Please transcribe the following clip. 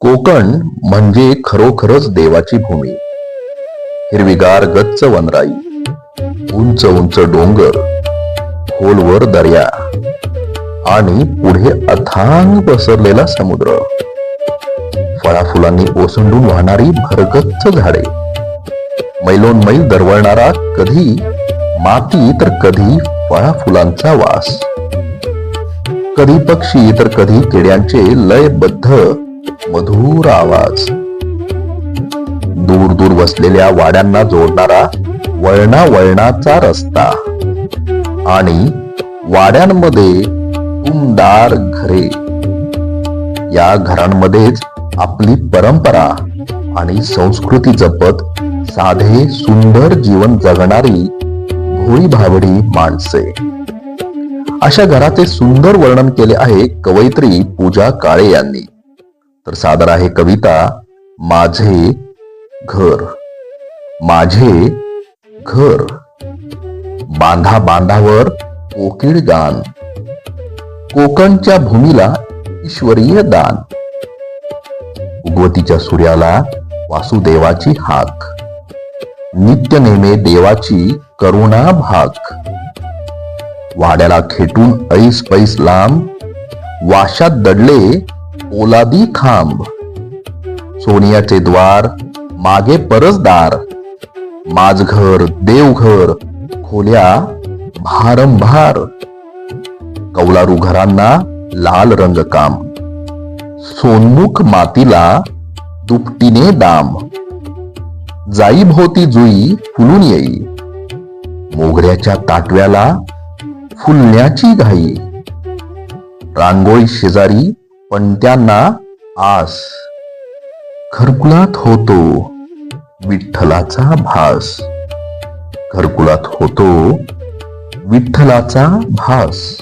कोकण म्हणजे खरोखरच देवाची भूमी. हिरवीगार गच्च वनराई उंच उंच डोंगर खोलवर दर्या आणि पुढे अथांग पसरलेला समुद्र. फळाफुलांनी ओसंडून वाहणारी भरगच्च झाडे. मैलोन मैल दरवळणारा कधी माती तर कधी फळाफुलांचा वास. कधी पक्षी तर कधी किड्यांचे लयबद्ध मधुर आवाज. दूर दूर वसलेल्या वाड्यांना जोडणारा वळणा वळणाचा रस्ता. आणि वाड्यांमध्ये उमदार घरे. या घरांमध्येच आपली परंपरा आणि संस्कृती जपत साधे सुंदर जीवन जगणारी भोळी भाबडी माणसे. अशा घराचे सुंदर वर्णन केले आहे कवयित्री पूजा काळे यांनी. तर सादर आहे कविता माझे घर. माझे घर. बांधा बांधावर कोकिळ गान. कोकणच्या भूमीला ईश्वरीय दान. उगवतीच्या सूर्याला वासुदेवाची हाक. नित्य नेमे देवाची करुणा भाक. वाड्याला खेटून ऐस पैस लांब वाशात दडले पोलादी खांब. सोनियाचे द्वार मागे परसदार माझघर देवघर खोल्या भारंभार. कौलारू घरांना लाल रंग काम सोनमुख मातीला दुपटीने दाम. जाई भोवती जुई फुलून येई. मोगऱ्याच्या ताटव्याला फुलण्याची घाई. रांगोळी शेजारी पण त्यांना आस. घरकुलात होतो विठ्ठलाचा भास. घरकुलात होतो विठ्ठलाचा भास.